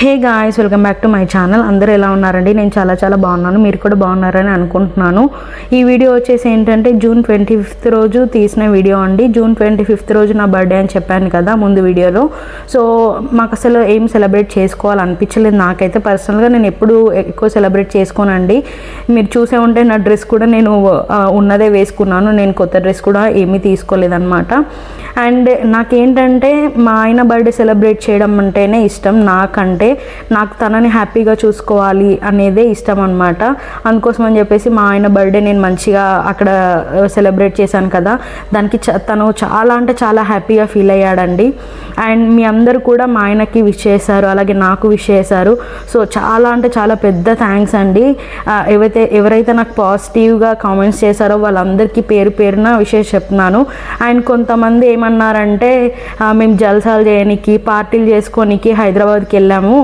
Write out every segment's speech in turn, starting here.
Hey guys welcome back to my channel అందరూ ఎలా ఉన్నారండి? నేను చాలా చాలా బాగున్నాను. మీరు కూడా బాగున్నారని అనుకుంటున్నాను. ఈ వీడియో వచ్చేసి ఏంటంటే జూన్ ట్వంటీ ఫిఫ్త్ రోజు తీసిన వీడియో అండి. జూన్ ట్వంటీ ఫిఫ్త్ రోజు నా బర్త్డే అని చెప్పాను కదా ముందు వీడియోలో. సో మాకు అసలు ఏం సెలబ్రేట్ చేసుకోవాలనిపించలేదు నాకైతే పర్సనల్గా నేను ఎప్పుడు ఎక్కువ సెలబ్రేట్ చేసుకోనండి. మీరు చూసే ఉంటే నా డ్రెస్ కూడా నేను ఉన్నదే వేసుకున్నాను. నేను కొత్త డ్రెస్ కూడా ఏమీ తీసుకోలేదన్నమాట. అండ్ నాకేంటంటే మా ఆయన బర్త్డే సెలబ్రేట్ చేయడం అంటేనే ఇష్టం. నాకంటే నాకు తనని హ్యాపీగా చూసుకోవాలి అనేదే ఇష్టం అనమాట అందుకోసం అని చెప్పేసి మా ఆయన బర్త్డే నేను మంచిగా అక్కడ సెలబ్రేట్ చేశాను కదా. దానికి చ- తను చాలా అంటే చాలా హ్యాపీగా ఫీల్ అయ్యాడండి. అండ్ మీ అందరూ కూడా మా ఆయనకి విష్ చేశారు అలాగే నాకు విష్ చేశారు. సో చాలా అంటే చాలా పెద్ద థ్యాంక్స్ అండి. ఎవరైతే ఎవరైతే నాకు పాజిటివ్గా కామెంట్స్ చేశారో వాళ్ళందరికీ పేరు పేరున విషయం చెప్తున్నాను. అండ్ కొంతమంది ఏమన్నారంటే మేము జల్సాలు చేయడానికి పార్టీలు చేసుకోనికి హైదరాబాద్కి వెళ్ళాము.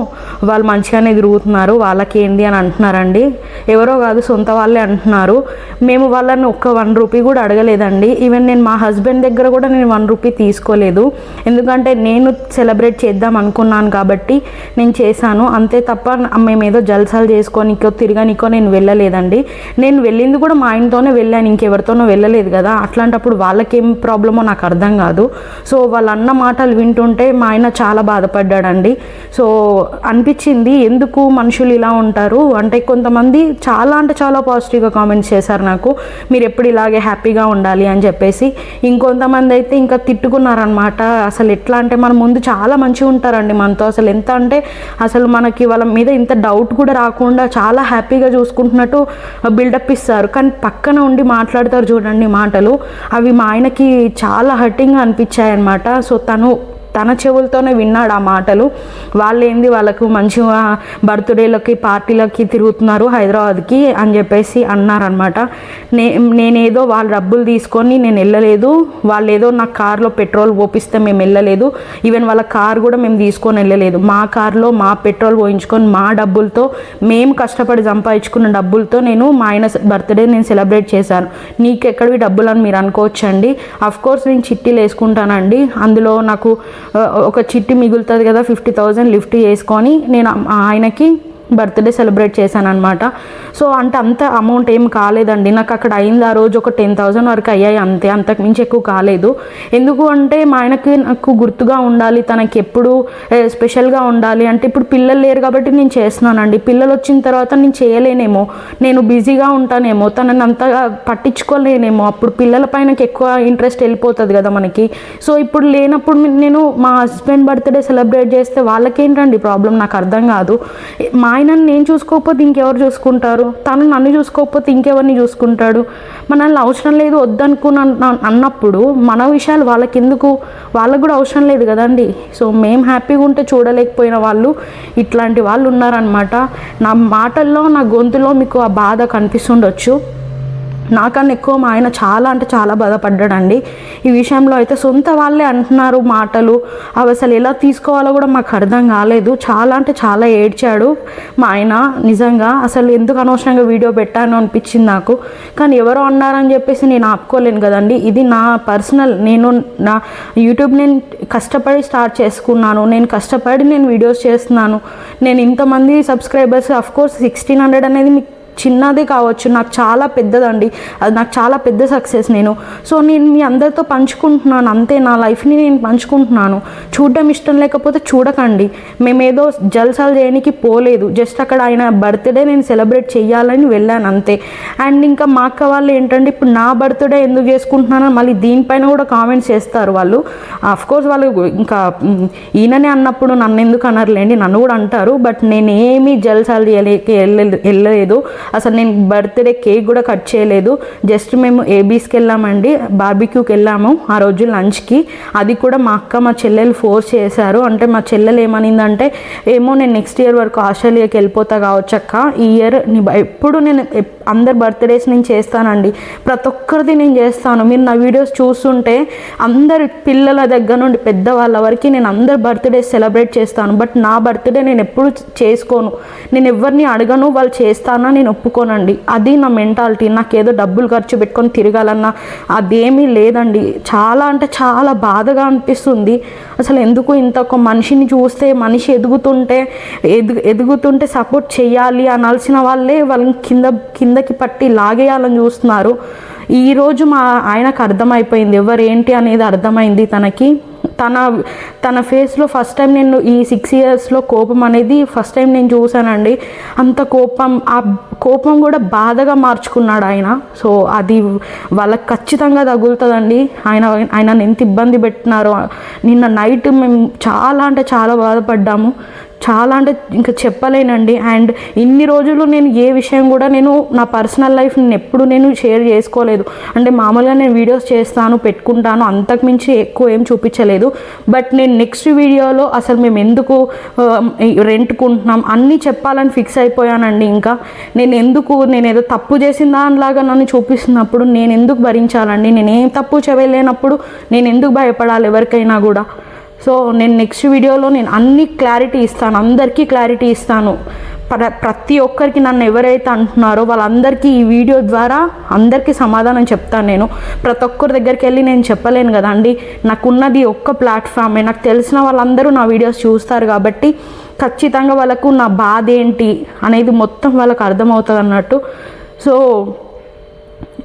వాళ్ళు మంచిగానే తిరుగుతున్నారు వాళ్ళకి ఏంటి అని అంటున్నారండి. ఎవరో కాదు సొంత వాళ్ళే అంటున్నారు. మేము వాళ్ళని ఒక్క వన్ రూపీ కూడా అడగలేదండి. ఈవెన్ నేను మా హస్బెండ్ దగ్గర కూడా నేను వన్ రూపీ తీసుకోలేదు. ఎందుకంటే నేను సెలబ్రేట్ చేద్దాం అనుకున్నాను కాబట్టి నేను చేశాను. అంతే తప్ప మేము ఏదో జల్సాలు చేసుకోనికో తిరగనికో నేను వెళ్ళలేదండి. నేను వెళ్ళింది కూడా మా ఆయనతోనే వెళ్ళాను ఇంకెవరితోనో వెళ్ళలేదు కదా. అట్లాంటప్పుడు వాళ్ళకేం ప్రాబ్లమో నాకు అర్థం కాదు. సో వాళ్ళ అన్న మాటలు వింటుంటే మా ఆయన చాలా బాధపడ్డాడండి. సో అనిపించింది ఎందుకు మనుషులు ఇలా ఉంటారు? అంటే కొంతమంది చాలా అంటే చాలా పాజిటివ్గా కామెంట్స్ చేశారు నాకు. మీరు ఎప్పుడు ఇలాగే హ్యాపీగా ఉండాలి అని చెప్పేసి. ఇంకొంతమంది అయితే ఇంకా తిట్టుకున్నారనమాట అసలు ఎట్లా అంటే మన ముందు చాలా మంచిగా ఉంటారండి మనతో. అసలు ఎంత అంటే అసలు మనకి వాళ్ళ మీద ఇంత డౌట్ కూడా రాకుండా చాలా హ్యాపీగా చూసుకుంటున్నట్టు బిల్డప్ ఇస్తారు. కానీ పక్కన ఉండి మాట్లాడతారు చూడండి మాటలు. అవి మా ఆయనకి చాలా హర్టింగ్గా అనిపించాయన్నమాట. సో తను తన చెవులతోనే విన్నాడు ఆ మాటలు. వాళ్ళు ఏంది వాళ్ళకు మంచిగా బర్త్డేలకి పార్టీలకి తిరుగుతున్నారు హైదరాబాద్కి అని చెప్పేసి అన్నారనమాట నే నేనేదో వాళ్ళ డబ్బులు తీసుకొని నేను వెళ్ళలేదు. వాళ్ళు ఏదో నా కార్లో పెట్రోల్ పోపిస్తే మేము వెళ్ళలేదు. ఈవెన్ వాళ్ళ కార్ కూడా మేము తీసుకొని వెళ్ళలేదు. మా కార్లో మా పెట్రోల్ పోయించుకొని మా డబ్బులతో మేము కష్టపడి సంపాదించుకున్న డబ్బులతో నేను మా ఆయన బర్త్డే నేను సెలబ్రేట్ చేశాను. నీకు ఎక్కడివి డబ్బులు అని మీరు అనుకోవచ్చండి. అఫ్ కోర్స్ నేను చిట్టీలు వేసుకుంటానండి. అందులో నాకు ఒక చిట్టి మిగులుతుంది కదా ఫిఫ్టీ థౌజండ్ లిఫ్ట్ చేసుకొని నేను ఆయనకి బర్త్డే సెలబ్రేట్ చేశాను అనమాట సో అంటే అంత అమౌంట్ ఏం కాలేదండి. నాకు అక్కడ అయింది ఆ రోజు ఒక టెన్ థౌజండ్ వరకు అయ్యాయి అంతే. అంతకు మించి ఎక్కువ కాలేదు. ఎందుకు అంటే మా ఆయనకి నాకు గుర్తుగా ఉండాలి. తనకి ఎప్పుడు స్పెషల్గా ఉండాలి అంటే ఇప్పుడు పిల్లలు లేరు కాబట్టి నేను చేస్తున్నానండి. పిల్లలు వచ్చిన తర్వాత నేను చేయలేనేమో. నేను బిజీగా ఉంటానేమో. తనని అంతగా పట్టించుకోలేనేమో. అప్పుడు పిల్లల పైన ఎక్కువ ఇంట్రెస్ట్ వెళ్ళిపోతుంది కదా మనకి. సో ఇప్పుడు లేనప్పుడు నేను మా హస్బెండ్ బర్త్డే సెలబ్రేట్ చేస్తే వాళ్ళకేంటండి ప్రాబ్లం నాకు అర్థం కాదు. మా ఆయనను నేను చూసుకోకపోతే ఇంకెవరు చూసుకుంటారు? తను నన్ను చూసుకోకపోతే ఇంకెవరిని చూసుకుంటాడు? మనల్ని అవసరం లేదు వద్దనుకున్న అన్నప్పుడు మన విషయాలు వాళ్ళకి ఎందుకు వాళ్ళకు కూడా అవసరం లేదు కదండి. సో మేము హ్యాపీగా ఉంటే చూడలేకపోయిన వాళ్ళు ఇట్లాంటి వాళ్ళు ఉన్నారనమాట నా మాటల్లో నా గొంతులో మీకు ఆ బాధ కనిపిస్తుండొచ్చు. నాకన్నా ఎక్కువ మా ఆయన చాలా అంటే చాలా బాధపడ్డాడండి. ఈ విషయంలో అయితే సొంత వాళ్ళే అంటున్నారు మాటలు. అవి అసలు ఎలా తీసుకోవాలో కూడా మాకు అర్థం కాలేదు. చాలా అంటే చాలా ఏడ్చాడు మా ఆయన. నిజంగా అసలు ఎందుకు అనవసరంగా వీడియో పెట్టాను అనిపించింది నాకు. కానీ ఎవరో అన్నారని చెప్పేసి నేను ఆపుకోలేను కదండి. ఇది నా పర్సనల్ నేను నా యూట్యూబ్ నేను కష్టపడి స్టార్ట్ చేసుకున్నాను. నేను కష్టపడి నేను వీడియోస్ చేస్తున్నాను. నేను ఇంతమంది సబ్స్క్రైబర్స్ అఫ్కోర్స్ సిక్స్టీన్ హండ్రెడ్ అనేది మీకు చిన్నదే కావచ్చు నాకు చాలా పెద్దదండి. అది నాకు చాలా పెద్ద సక్సెస్ నేను. సో నేను మీ అందరితో పంచుకుంటున్నాను. అంతే నా లైఫ్ని నేను పంచుకుంటున్నాను. చూడడం ఇష్టం లేకపోతే చూడకండి. మేమేదో జల్సాలు చేయడానికి పోలేదు. జస్ట్ అక్కడ ఆయన బర్త్డే నేను సెలబ్రేట్ చేయాలని వెళ్ళాను అంతే. అండ్ ఇంకా మా అక్క వాళ్ళు ఏంటంటే ఇప్పుడు నా బర్త్డే ఎందుకు చేసుకుంటున్నానో మళ్ళీ దీనిపైన కూడా కామెంట్స్ చేస్తారు వాళ్ళు. కోర్స్ వాళ్ళు ఇంకా ఈయననే అన్నప్పుడు నన్ను ఎందుకు అనర్లేండి నన్ను కూడా అంటారు. బట్ నేనేమి జల్సాలు చేయలేక వెళ్ళలేదు. అసలు నేను బర్త్డే కేక్ కూడా కట్ చేయలేదు. జస్ట్ మేము ఏబీస్కి వెళ్ళామండి బార్బిక్యూకి వెళ్ళాము ఆ రోజు లంచ్కి అది కూడా మా అక్క మా చెల్లెలు ఫోర్స్ చేశారు. అంటే మా చెల్లెలు ఏమనిందంటే ఏమో నేను నెక్స్ట్ ఇయర్ వరకు ఆస్ట్రేలియాకి వెళ్ళిపోతా కావచ్చు అక్క. ఈ ఇయర్ నీ ఎప్పుడు నేను ఎప్- అందరి బర్త్డేస్ నేను చేస్తానండి. ప్రతి ఒక్కరిది నేను చేస్తాను. మీరు నా వీడియోస్ చూస్తుంటే అందరి పిల్లల దగ్గర నుండి పెద్దవాళ్ళ వరకు నేను అందరి బర్త్డేస్ సెలబ్రేట్ చేస్తాను. బట్ నా బర్త్డే నేను ఎప్పుడు చేసుకోను. నేను ఎవరిని అడగను వాళ్ళు చేస్తానా నేను ఒప్పుకోనండి. అది నా మెంటాలిటీ. నాకేదో డబ్బులు ఖర్చు పెట్టుకొని తిరగాలన్నా అదేమీ లేదండి. చాలా అంటే చాలా బాధగా అనిపిస్తుంది. అసలు ఎందుకు ఇంత ఒక మనిషిని చూస్తే మనిషి ఎదుగుతుంటే ఎదు ఎదుగుతుంటే సపోర్ట్ చేయాలి అనాల్సిన వాళ్ళే వాళ్ళని కింద కిందకి పట్టి లాగేయాలని చూస్తున్నారు. ఈరోజు మా ఆయనకు అర్థమైపోయింది. ఎవరేంటి ఏంటి అనేది అర్థమైంది తనకి. తన తన ఫేస్లో ఫస్ట్ టైం నేను ఈ సిక్స్ ఇయర్స్లో కోపం అనేది ఫస్ట్ టైం నేను చూశానండి అంత కోపం ఆ కోపం కూడా బాధగా మార్చుకున్నాడు ఆయన. సో అది వాళ్ళకి ఖచ్చితంగా తగులుతుందండి. ఆయన ఆయన ఎంత ఇబ్బంది పెట్టినారో నిన్న నైట్ మేము చాలా అంటే చాలా బాధపడ్డాము. చాలా అంటే ఇంకా చెప్పలేనండి. అండ్ ఇన్ని రోజులు నేను ఏ విషయం కూడా నేను నా పర్సనల్ లైఫ్ నేను ఎప్పుడు నేను షేర్ చేసుకోలేదు. అంటే మామూలుగా నేను వీడియోస్ చేస్తాను పెట్టుకుంటాను అంతకుమించి ఎక్కువ ఏం చూపించలేదు. బట్ నేను నెక్స్ట్ వీడియోలో అసలు మేము ఎందుకు రెంట్కుంటున్నాం అన్నీ చెప్పాలని ఫిక్స్ అయిపోయానండి ఇంకా. నేను ఎందుకు నేను ఏదో తప్పు చేసిన దానిలాగా నన్ను చూపిస్తున్నప్పుడు నేను ఎందుకు భరించాలండి? నేను ఏం తప్పు చేయలేనప్పుడు నేను ఎందుకు భయపడాలి ఎవరికైనా కూడా? సో నేను నెక్స్ట్ వీడియోలో నేను అన్ని క్లారిటీ ఇస్తాను అందరికీ క్లారిటీ ఇస్తాను. ప్ర ప్రతి ఒక్కరికి నన్ను ఎవరైతే అంటున్నారో వాళ్ళందరికీ ఈ వీడియో ద్వారా అందరికీ సమాధానం చెప్తాను నేను. ప్రతి ఒక్కరి దగ్గరికి వెళ్ళి నేను చెప్పలేను కదండి. నాకున్నది ఒక్క ప్లాట్ఫామే నాకు తెలిసిన వాళ్ళందరూ నా వీడియోస్ చూస్తారు కాబట్టి ఖచ్చితంగా వాళ్ళకు నా బాధ ఏంటి అనేది మొత్తం వాళ్ళకు అర్థమవుతుంది అన్నట్టు సో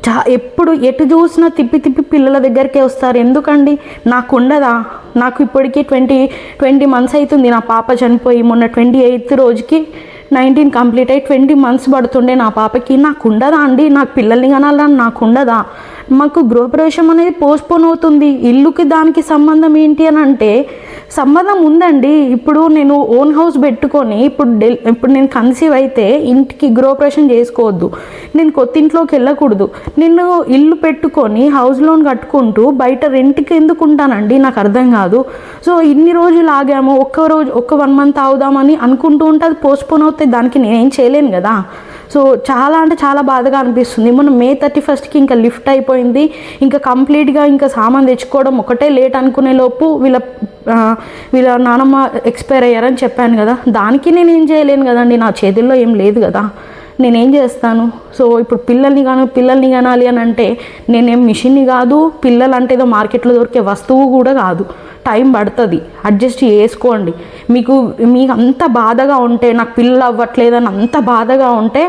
చా ఎప్పుడు ఎటు చూసినా తిప్పి తిప్పి పిల్లల దగ్గరికే వస్తారు. ఎందుకండి? నాకు ఉండదా నాకు ఇప్పటికీ ట్వంటీ ట్వంటీ మంత్స్ అవుతుంది నా పాప చనిపోయి మొన్న ట్వంటీ ఎయిత్ రోజుకి నైన్టీన్ కంప్లీట్ అయ్యి ట్వంటీ మంత్స్ పడుతుండే నా పాపకి. నాకు ఉండదా అండి? నాకు పిల్లల్ని కనాలని నాకు ఉండదా మాకు గృహప్రవేశం అనేది పోస్ట్పోన్ అవుతుంది. ఇల్లుకి దానికి సంబంధం ఏంటి అని అంటే సంబంధం ఉందండి. ఇప్పుడు నేను ఓన్ హౌస్ పెట్టుకొని ఇప్పుడు డెల్ ఇప్పుడు నేను కన్సీవ్ అయితే ఇంటికి గృహప్రవేశం చేసుకోవద్దు. నేను కొత్త ఇంట్లోకి వెళ్ళకూడదు. నేను ఇల్లు పెట్టుకొని హౌస్ లోన్ కట్టుకుంటూ బయట రెంట్కి ఎందుకు ఉంటానండి? నాకు అర్థం కాదు. సో ఇన్ని రోజులు ఆగాము. ఒక్క రోజు ఒక్క వన్ మంత్ ఆగుదామని అనుకుంటూ ఉంటే అది పోస్ట్పోన్ అవుతే దానికి నేనేం చేయలేను కదా. సో చాలా అంటే చాలా బాధగా అనిపిస్తుంది. మొన్న మే థర్టీ ఫస్ట్కి ఇంకా లిఫ్ట్ అయిపోయింది. ఇంకా కంప్లీట్గా ఇంకా సామాన్ తెచ్చుకోవడం ఒకటే లేట్ అనుకునే లోపు వీళ్ళ వీళ్ళ నానమ్మ ఎక్స్పైర్ అయ్యారని చెప్పాను కదా. దానికి నేను ఏం చేయలేను కదండి. నా చేతుల్లో ఏం లేదు కదా. నేనేం చేస్తాను? సో ఇప్పుడు పిల్లల్ని కాను పిల్లల్ని కనాలి అని అంటే నేనేం మిషన్ని కాదు పిల్లలు అంటే ఏదో మార్కెట్లో దొరికే వస్తువు కూడా కాదు. టైం పడుతుంది. అడ్జస్ట్ చేసుకోండి. మీకు మీకు అంత బాధగా ఉంటే నాకు పిల్లలు అవ్వట్లేదని అంత బాధగా ఉంటే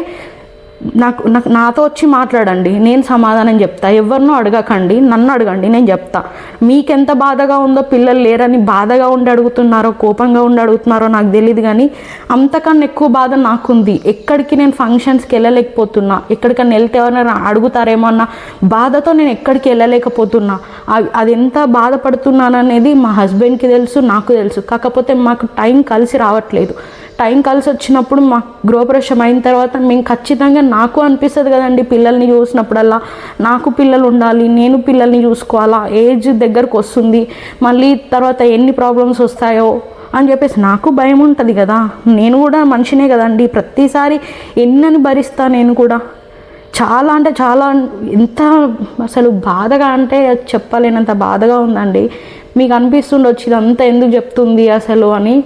నాకు నాకు నాతో వచ్చి మాట్లాడండి నేను సమాధానం చెప్తా. ఎవరినో అడగకండి నన్ను అడగండి నేను చెప్తా. మీకెంత బాధగా ఉందో పిల్లలు లేరని బాధగా ఉండి అడుగుతున్నారో కోపంగా ఉండి అడుగుతున్నారో నాకు తెలియదు కానీ అంతకన్నా ఎక్కువ బాధ నాకుంది. ఎక్కడికి నేను ఫంక్షన్స్కి వెళ్ళలేకపోతున్నా. ఎక్కడికన్నా వెళ్తే ఎవరైనా అడుగుతారేమో అన్న బాధతో నేను ఎక్కడికి వెళ్ళలేకపోతున్నా. అది ఎంత బాధపడుతున్నాననేది మా హస్బెండ్కి తెలుసు నాకు తెలుసు. కాకపోతే మాకు టైం కలిసి రావట్లేదు. టైం కలిసి వచ్చినప్పుడు మా గృహప్రవేశం అయిన తర్వాత మేము ఖచ్చితంగా నాకు అనిపిస్తుంది కదండి పిల్లల్ని చూసినప్పుడల్లా. నాకు పిల్లలు ఉండాలి నేను పిల్లల్ని చూసుకోవాలా ఏజ్ దగ్గరకు వస్తుంది మళ్ళీ తర్వాత ఎన్ని ప్రాబ్లమ్స్ వస్తాయో అని చెప్పేసి నాకు భయం ఉంటుంది కదా. నేను కూడా మనిషినే కదండి. ప్రతిసారి ఎన్నని భరిస్తా నేను కూడా. చాలా అంటే చాలా ఎంత అసలు బాధగా అంటే చెప్పలేనంత బాధగా ఉందండి. మీకు అనిపిస్తుండొచ్చు ఇదంతా ఎందుకు చెప్తుంది అసలు అని.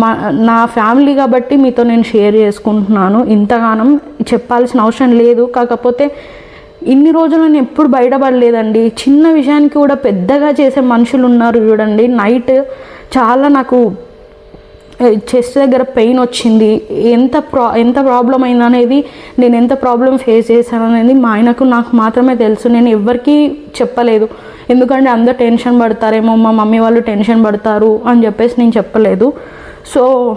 మా నా ఫ్యామిలీ కాబట్టి మీతో నేను షేర్ చేసుకుంటున్నాను. ఇంతగానం చెప్పాల్సిన అవసరం లేదు. కాకపోతే ఇన్ని రోజులు నేను ఎప్పుడు బయటపడలేదండి. చిన్న విషయానికి కూడా పెద్దగా చేసే మనుషులు ఉన్నారు చూడండి. నైట్ చాలా నాకు చెస్ట్ దగ్గర పెయిన్ వచ్చింది. ఎంత ప్రా ఎంత ప్రాబ్లం అయింది అనేది నేను ఎంత ప్రాబ్లం ఫేస్ చేశాను అనేది మా ఆయనకు నాకు మాత్రమే తెలుసు. నేను ఎవరికీ చెప్పలేదు. ఎందుకంటే అందరు టెన్షన్ పడతారేమో మా మమ్మీ వాళ్ళు టెన్షన్ పడతారు అని చెప్పేసి నేను చెప్పలేదు. సో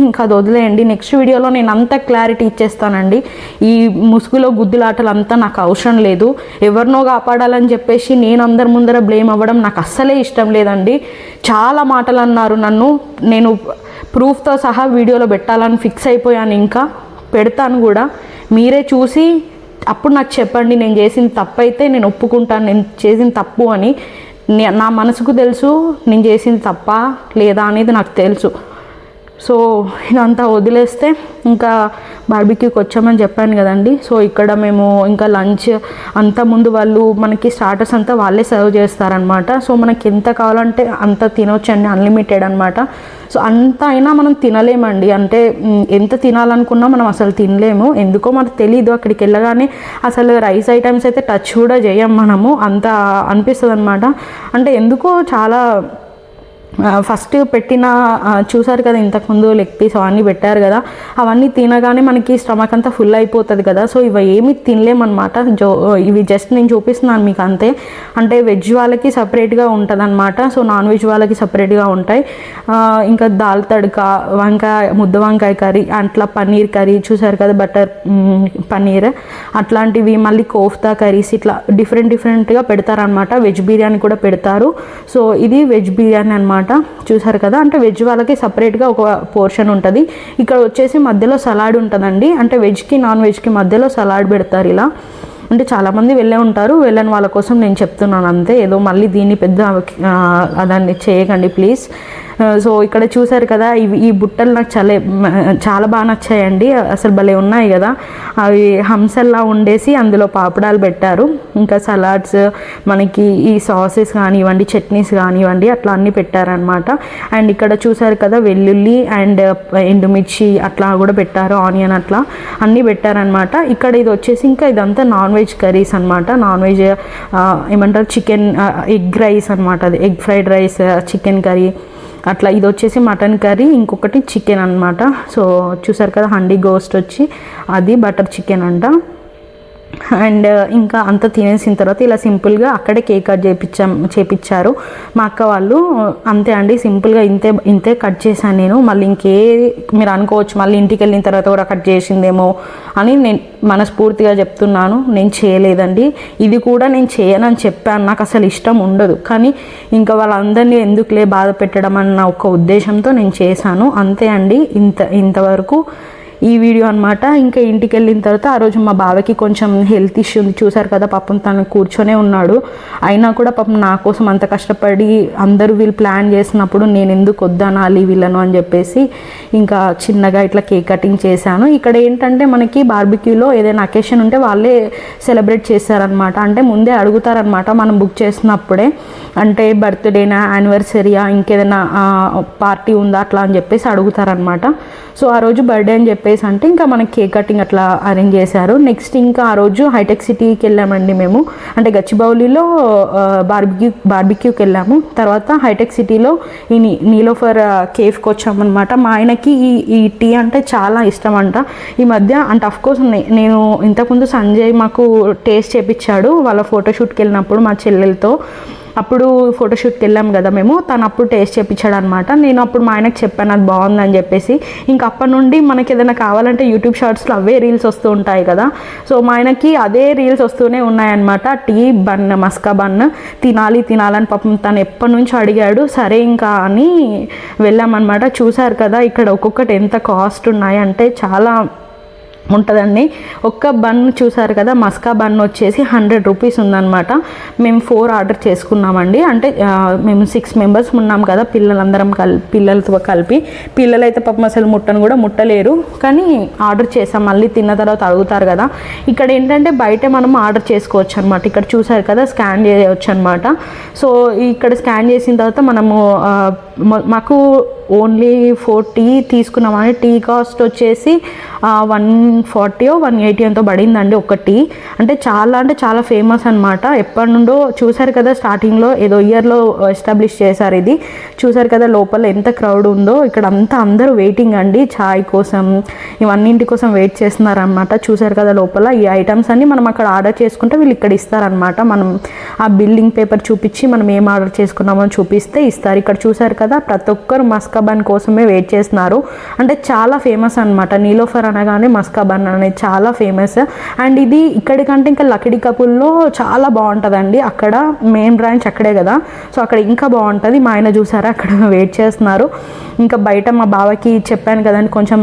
ఇంకా అది వదిలేయండి. నెక్స్ట్ వీడియోలో నేను అంత క్లారిటీ ఇచ్చేస్తానండి. ఈ ముసుగులో గుద్దులాటలు అంతా నాకు అవసరం లేదు. ఎవరినో కాపాడాలని చెప్పేసి నేను అందరి ముందర బ్లేమ్ అవ్వడం నాకు అస్సలే ఇష్టం లేదండి. చాలా మాటలు అన్నారు నన్ను. నేను ప్రూఫ్తో సహా వీడియోలో పెట్టాలని ఫిక్స్ అయిపోయాను ఇంకా. పెడతాను కూడా. మీరే చూసి అప్పుడు నాకు చెప్పండి. నేను చేసిన తప్పు అయితే నేను ఒప్పుకుంటాను. నేను చేసిన తప్పు అని. నా మనసుకు తెలుసు. నేను చేసింది తప్ప లేదా అనేది నాకు తెలుసు. సో ఇదంతా వదిలేస్తే ఇంకా బార్బిక్యూకి వచ్చామని చెప్పాను కదండి. సో ఇక్కడ మేము ఇంకా లంచ్ అంతా ముందు వాళ్ళు మనకి స్టార్టర్స్ అంతా వాళ్ళే సర్వ్ చేస్తారనమాట సో మనకి ఎంత కావాలంటే అంత తినొచ్చండి అన్లిమిటెడ్ అనమాట సో అంత అయినా మనం తినలేమండి. అంటే ఎంత తినాలనుకున్నా మనం అసలు తినలేము. ఎందుకో మనకు తెలీదు అక్కడికి వెళ్ళగానే అసలు రైస్ ఐటమ్స్ అయితే టచ్ కూడా చేయం మనము. అంత అనిపిస్తుంది అనమాట అంటే ఎందుకో చాలా ఫస్ట్ పెట్టిన చూసారు కదా ఇంతకుముందు లెగ్ పీస్ అవన్నీ పెట్టారు కదా అవన్నీ తినగానే మనకి స్టమక్ అంతా ఫుల్ అయిపోతుంది కదా. సో ఇవి ఏమి తినలేమన్నమాట. జో ఇవి జస్ట్ నేను చూపిస్తున్నాను మీకు అంతే. అంటే వెజ్ వాళ్ళకి సపరేట్గా ఉంటుంది అనమాట సో నాన్ వెజ్ వాళ్ళకి సపరేట్గా ఉంటాయి. ఇంకా దాల్ తడక వంకాయ ముద్ద వంకాయ కర్రీ అట్లా పన్నీర్ కర్రీ చూసారు కదా బటర్ పన్నీర్. అట్లాంటివి మళ్ళీ కోఫ్తా కర్రీస్ ఇట్లా డిఫరెంట్ డిఫరెంట్గా పెడతారనమాట వెజ్ బిర్యానీ కూడా పెడతారు. సో ఇది వెజ్ బిర్యానీ అనమాట చూసారు కదా? అంటే వెజ్ వాళ్ళకి సపరేట్గా ఒక పోర్షన్ ఉంటుంది. ఇక్కడ వచ్చేసి మధ్యలో సలాడ్ ఉంటుందండి. అంటే వెజ్కి నాన్ వెజ్కి మధ్యలో సలాడ్ పెడతారు ఇలా. అంటే చాలామంది వెళ్ళే ఉంటారు. వెళ్ళని వాళ్ళ కోసం నేను చెప్తున్నాను అంతే. ఏదో మళ్ళీ దీన్ని పెద్ద దాన్ని చేయకండి ప్లీజ్ సో ఇక్కడ చూసారు కదా ఇవి ఈ బుట్టలు నాకు చాలా చాలా బాగా నచ్చాయండి. అసలు భలే ఉన్నాయి కదా. అవి హంసల్లా ఉండేసి అందులో పాపడాలు పెట్టారు. ఇంకా సలాడ్స్ మనకి ఈ సాసెస్ కానివ్వండి చట్నీస్ కానివ్వండి అట్లా అన్నీ పెట్టారనమాట అండ్ ఇక్కడ చూసారు కదా వెల్లుల్లి అండ్ ఎండుమిర్చి అట్లా కూడా పెట్టారు ఆనియన్ అట్లా అన్నీ పెట్టారనమాట ఇక్కడ ఇది వచ్చేసి ఇంకా ఇదంతా నాన్ వెజ్ కర్రీస్ అనమాట నాన్ వెజ్ ఏమంటారు చికెన్ ఎగ్ రైస్ అనమాట అది. Egg fried rice chicken curry అట్లా ఇది వచ్చేసి మటన్ కర్రీ ఇంకొకటి చికెన్ అనమాట సో చూసారు కదా హండీ గోస్ట్ వచ్చి అది బటర్ చికెన్ అంట. అండ్ ఇంకా అంత తినేసిన తర్వాత ఇలా సింపుల్గా అక్కడే కేక్ కట్ చేపించాం చేపించారు మా అక్క వాళ్ళు అంతే అండి సింపుల్గా ఇంతే ఇంతే కట్ చేశాను నేను. మళ్ళీ ఇంకే మీరు అనుకోవచ్చు మళ్ళీ ఇంటికి వెళ్ళిన తర్వాత కూడా కట్ చేసిందేమో అని నేను మనస్ఫూర్తిగా చెప్తున్నాను. నేను చేయలేదండి. ఇది కూడా నేను చేయనని చెప్పాను. నాకు అసలు ఇష్టం ఉండదు. కానీ ఇంకా వాళ్ళందరినీ ఎందుకులే బాధ పెట్టడం అన్న ఒక ఉద్దేశంతో నేను చేశాను. అంతే అండి. ఇంత ఇంతవరకు ఈ వీడియో అనమాట ఇంకా ఇంటికి వెళ్ళిన తర్వాత ఆ రోజు మా బావకి కొంచెం హెల్త్ ఇష్యూ ఉంది. చూసారు కదా పాపం తను కూర్చొనే ఉన్నాడు. అయినా కూడా పాపం నా కోసం అంత కష్టపడి అందరూ వీళ్ళు ప్లాన్ చేసినప్పుడు నేను ఎందుకు వద్దనాలి వీళ్ళను అని చెప్పేసి ఇంకా చిన్నగా ఇట్లా కేక్ కటింగ్ చేశాను. ఇక్కడ ఏంటంటే మనకి బార్బిక్యూలో ఏదైనా అకేషన్ ఉంటే వాళ్ళే సెలబ్రేట్ చేశారనమాట అంటే ముందే అడుగుతారనమాట మనం బుక్ చేసినప్పుడే. అంటే బర్త్డేనా యానివర్సరీయా ఇంకేదైనా పార్టీ ఉందా అట్లా అని చెప్పేసి అడుగుతారనమాట సో ఆ రోజు బర్త్డే అని చెప్పేసి అంటే ఇంకా మనకి కేక్ కటింగ్ అట్లా అరేంజ్ చేశారు. నెక్స్ట్ ఇంకా ఆ రోజు హైటెక్ సిటీకి వెళ్ళామండి మేము. అంటే గచ్చిబౌలిలో బార్బిక్యూ బార్బిక్యూకి వెళ్ళాము. తర్వాత హైటెక్ సిటీలో ఈ నీలోఫర్ కేఫ్కి వచ్చామన్నమాట. మా ఆయనకి ఈ ఈ టీ అంటే చాలా ఇష్టం అంట ఈ మధ్య అంటే అఫ్కోర్స్ నేను ఇంతకుముందు సంజయ్ మాకు టేస్ట్ చేపించాడు. వాళ్ళ ఫోటోషూట్కి వెళ్ళినప్పుడు మా చెల్లెలతో. అప్పుడు ఫోటోషూట్కి వెళ్ళాం కదా మేము. తను అప్పుడు టేస్ట్ చేయించాడు అనమాట నేను అప్పుడు మా ఆయనకు చెప్పాను అది బాగుందని చెప్పేసి. ఇంక అప్పటి నుండి మనకి ఏదైనా కావాలంటే యూట్యూబ్ షార్ట్స్లో అవే రీల్స్ వస్తూ ఉంటాయి కదా. సో మా ఆయనకి అదే రీల్స్ వస్తూనే ఉన్నాయన్నమాట. టీ బన్ మస్కా బన్ తినాలి తినాలని పాపం తను ఎప్పటి నుంచో అడిగాడు. సరే ఇంకా అని వెళ్ళామన్నమాట. చూశారు కదా ఇక్కడ ఒక్కొక్కటి ఎంత కాస్ట్ ఉన్నాయి అంటే చాలా ఉంటుందండి. ఒక్క బన్ చూసారు కదా మస్కా బన్ వచ్చేసి హండ్రెడ్ రూపీస్ ఉందన్నమాట. మేము ఫోర్ ఆర్డర్ చేసుకున్నామండి. అంటే మేము సిక్స్ మెంబర్స్ ఉన్నాం కదా పిల్లలందరం కల్ పిల్లలతో కలిపి. పిల్లలైతే పాపం అసలు ముట్టను కూడా ముట్టలేరు. కానీ ఆర్డర్ చేసాం మళ్ళీ తిన్న తర్వాత అడుగుతారు కదా. ఇక్కడ ఏంటంటే బయట మనం ఆర్డర్ చేసుకోవచ్చు అనమాట ఇక్కడ చూసారు కదా స్కాన్ చేయవచ్చు అనమాట సో ఇక్కడ స్కాన్ చేసిన తర్వాత మనము మాకు ఓన్లీ ఫోర్ టీ తీసుకున్నామని టీ కాస్ట్ వచ్చేసి వన్ ఫార్టీ వన్ ఎయిటీ ఎంతో పడిందండి ఒక టీ. అంటే చాలా అంటే చాలా ఫేమస్ అనమాట ఎప్పటి నుండో చూసారు కదా స్టార్టింగ్లో ఏదో ఇయర్లో ఎస్టాబ్లిష్ చేశారు ఇది. చూసారు కదా లోపల ఎంత క్రౌడ్ ఉందో. ఇక్కడ అంతా అందరూ వెయిటింగ్ అండి. చాయ్ కోసం ఇవన్నింటి కోసం వెయిట్ చేస్తున్నారనమాట చూశారు చూసారు కదా లోపల ఈ ఐటమ్స్ అన్ని మనం అక్కడ ఆర్డర్ చేసుకుంటే వీళ్ళు ఇక్కడ ఇస్తారనమాట మనం ఆ బిల్లింగ్ పేపర్ చూపించి మనం ఏం ఆర్డర్ చేసుకున్నామో చూపిస్తే ఇస్తారు. ఇక్కడ చూసారు కదా ప్రతి ఒక్కరు మస్కాబన్ కోసమే వెయిట్ చేస్తున్నారు. అంటే చాలా ఫేమస్ అనమాట నీలోఫర్ అనగానే మస్కాబన్ అనేది చాలా ఫేమస్ అండ్ ఇది ఇక్కడికంటే ఇంకా లకిడి కపుల్లో చాలా బాగుంటుందండి. అక్కడ మెయిన్ బ్రాంచ్ అక్కడే కదా. సో అక్కడ ఇంకా బాగుంటుంది. మా ఆయన చూసారా? అక్కడ వెయిట్ చేస్తున్నారు. ఇంకా బయట మా బావకి చెప్పాను కదండి కొంచెం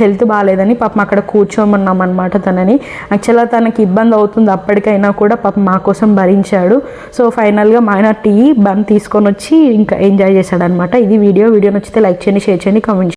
హెల్త్ బాగాలేదని పాపం అక్కడ కూర్చోమన్నాం అనమాట తనని. యాక్చువల్గా తనకి ఇబ్బంది అవుతుంది అప్పటికైనా కూడా పాపం మా కోసం భరించాడు. సో ఫైనల్గా మా ఆయన టీ బన్ తీసుకొని వచ్చి ఇంకా ఎంజాయ్ చేశాడనమాట ఇది వీడియో. వీడియో నచ్చితే లైక్ చేయండి షేర్ చేయండి కామెంట్